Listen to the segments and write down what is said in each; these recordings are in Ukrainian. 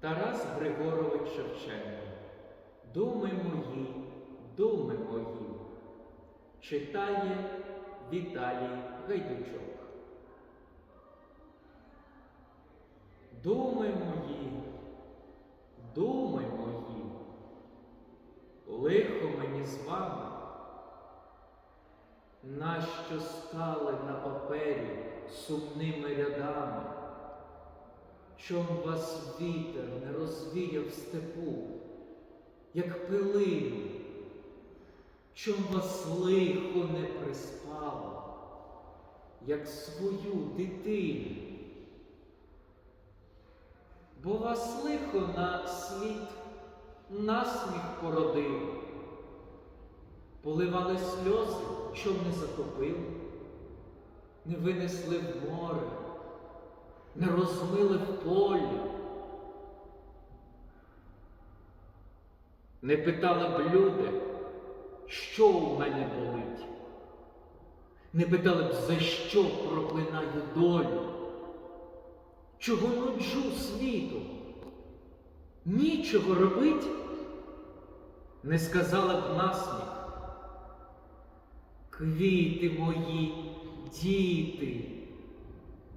Тарас Григорович Шевченко. Думи мої, думи мої. Читає Віталій Гайдучок. Думи мої, думи мої, лихо мені з вами, нащо стали на папері сумними рядами, чом вас вітер не розвіяв в степу, як пилину, чом вас лихо не приспало, як свою дитину. Бо вас лихо на світ насміх породило, поливали сльози, щоб не затопили, не винесли в море, не розмили в полі. Не питали б люди, що у мене болить. Не питали б, за що проклинаю долю. Чого нуджу світу? Нічого робить, не сказала б насміх. Квіти мої, діти,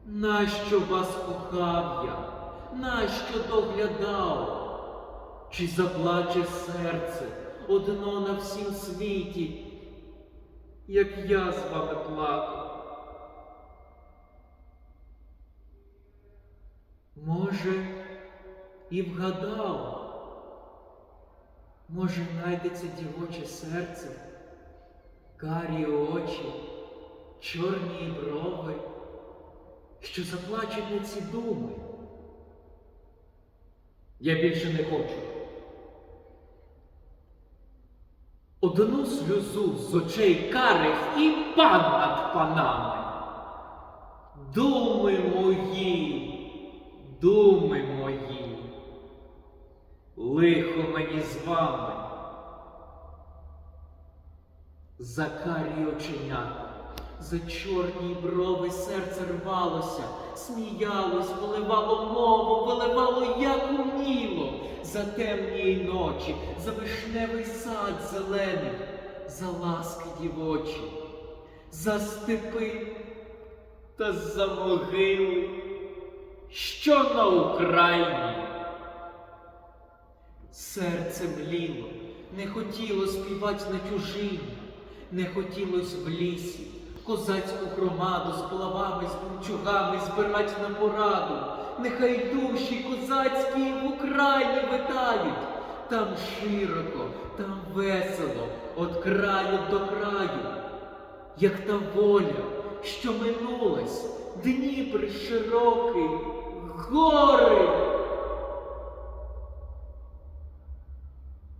нащо вас кохав я, нащо доглядав? Чи заплаче серце одно на всім світі, як я з вами плакав? Може, і вгадав, може, знайдеться дівоче серце, карі очі, чорні брови, що заплачуть на ці думи. Я більше не хочу. Одну сльозу з очей карих і пан над панами. Думи мої, думи мої, лихо мені з вами. За карі оченята, за чорні брови серце рвалося, сміялось, виливало мову, виливало, як уміло, за темні ночі, за вишневий сад зелений, за ласки дівочі, за степи та за могили, що на Україні. Серце мліло, не хотіло співати на чужині, не хотілось в лісі, козацьку громаду з плавами, з бунчугами збирать на пораду. Нехай душі козацькі в Україні витають, там широко, там весело, от краю до краю, як та воля, що минулась, Дніпр широкий, гори.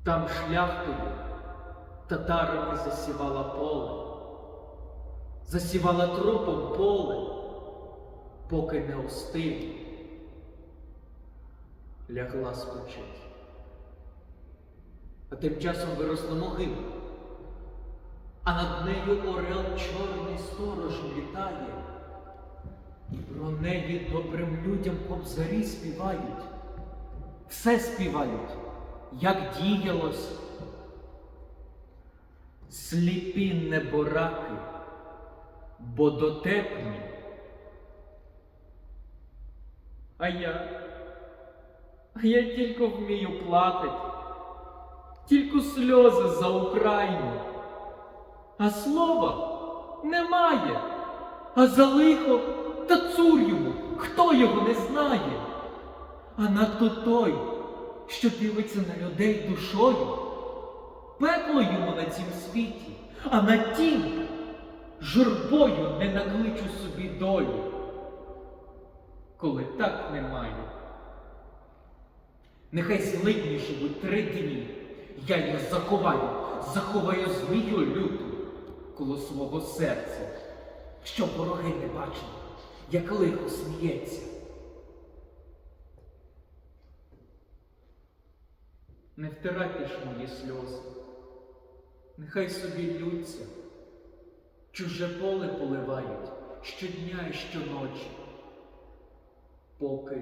Там шляхтою татарами засівала поле, засівала трупом поле, поки не остив, лягла спочить. А тим часом виросла могила, а над нею орел чорний сторожем літає, і про неї добрим людям кобзарі співають, все співають як діялось. Сліпі небораки, бо дотепні. А я, а я тільки вмію плакать, тільки сльози за Україну, а слова немає, а за лихо та цур йому, хто його не знає, а надто той що дивиться на людей душою, пекло йому на цім світі, а на тім журбою не накличу собі долю, коли так немає. Нехай злидні живуть три дні, я їх заховаю, заховаю змію люту коло свого серця, щоб вороги не бачили, як лихо сміється. Не втирайте ж мої сльози, нехай собі лються, чуже поле поливають щодня і щоночі, поки